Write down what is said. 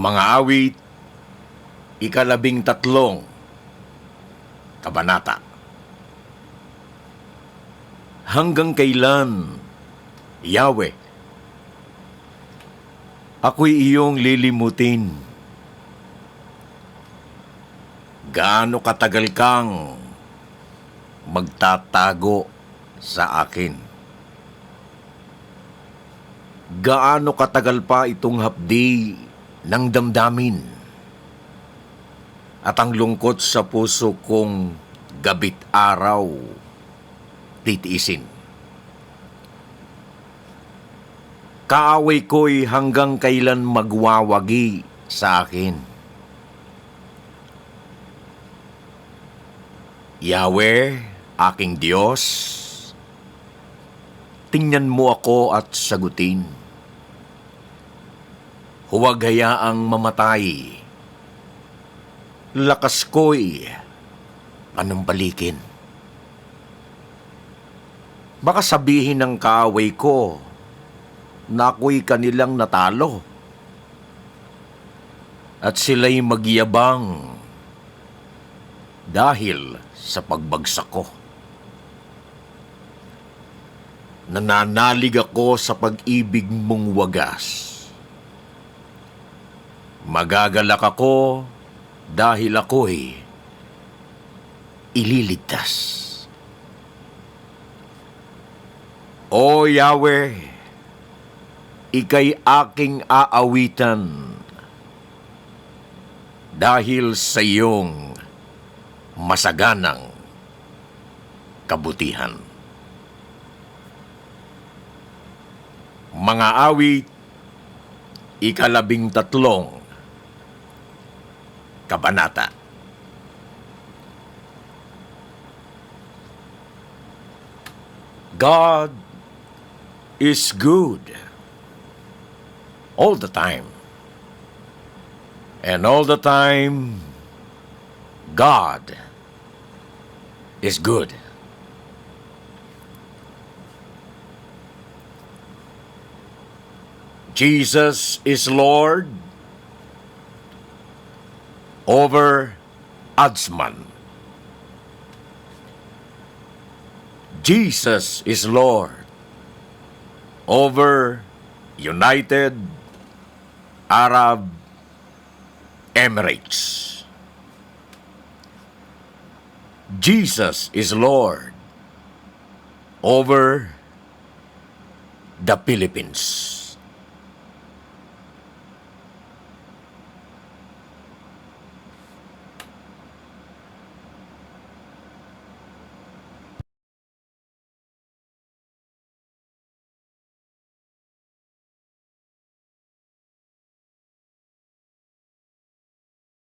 Mga awit, ikalabing tatlong, kabanata. Hanggang kailan, Yahweh, ako'y iyong lilimutin. Gaano katagal kang magtatago sa akin? Gaano katagal pa itong hapdi ng damdamin? At ang lungkot sa puso kong gabit araw titiisin. Kaaway ko'y hanggang kailan magwawagi sa akin. Yahweh, aking Diyos, tingnan mo ako at sagutin. Huwag hayaang mamatay. Lakas ko'y panumbalikin. Baka sabihin ng kaaway ko na ako'y kanilang natalo. At sila'y magyabang dahil sa pagbagsak ko. Nananalig ako sa pag-ibig mong wagas. Magagalak ako dahil ako'y ililigtas. O Yahweh, ikay aking aawitan dahil sa iyong masaganang kabutihan. Mga awit, ikalabing tatlong kabanata. God is good all the time. And all the time, God is good. Jesus is Lord over Adsman. Jesus is Lord over United Arab Emirates. Jesus is Lord over the Philippines.